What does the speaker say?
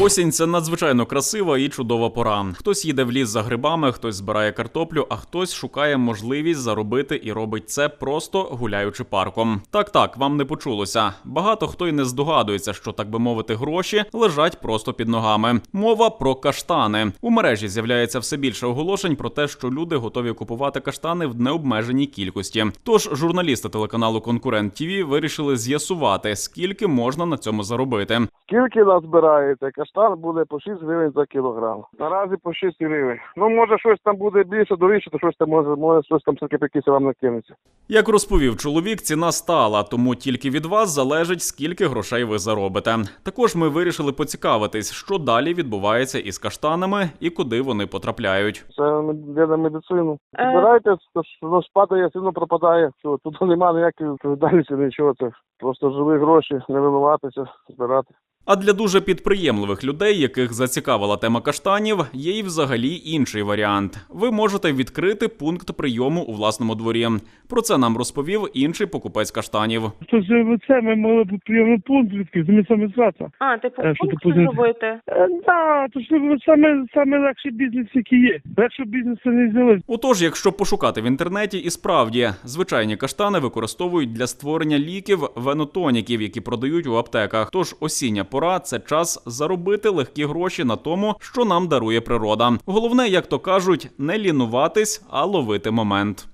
Осінь це надзвичайно красива і чудова пора. Хтось їде в ліс за грибами, хтось збирає картоплю, а хтось шукає можливість заробити і робить це просто гуляючи парком. Так, так, вам не почулося. Багато хто й не здогадується, що так би мовити, гроші лежать просто під ногами. Мова про каштани. У мережі з'являється все більше оголошень про те, що люди готові купувати каштани в необмеженій кількості. Тож журналісти телеканалу Конкурент ТІВІ вирішили з'ясувати, скільки можна на цьому заробити. Скільки назбираєте? Каштан буде по 6 гривень за кілограм. Наразі по 6 гривень. Ну, може, щось там буде більше, дорожче, то щось там може, може щось там все якісь вам накинеться. Як розповів чоловік, ціна стала, тому тільки від вас залежить, скільки грошей ви заробите. Також ми вирішили поцікавитись, що далі відбувається із каштанами і куди вони потрапляють. Це йде на медицину. Е. Збирайте, воно ж падає, сильно пропадає. Що, тут немає ніякої відповідальності, нічого. Це просто живі гроші, не вимиватися, збирати. А для дуже підприємливих людей, яких зацікавила тема каштанів, є й взагалі інший варіант. Ви можете відкрити пункт прийому у власному дворі. Про це нам розповів інший покупець каштанів. То ж це ми могли б прийомний пункт відкрити, ми саме звати. А, типу, Е, що пункт ти позна- зробити. Е, да, то ж саме, саме легший бізнес, який є. Легше бізнесу не взяли. Отож, якщо пошукати в інтернеті, і справді звичайні каштани використовують для створення ліків венотоніків, які продають у аптеках. Тож осіння пора це час заробити легкі гроші на тому, що нам дарує природа. Головне, як то кажуть, не лінуватись, а ловити момент.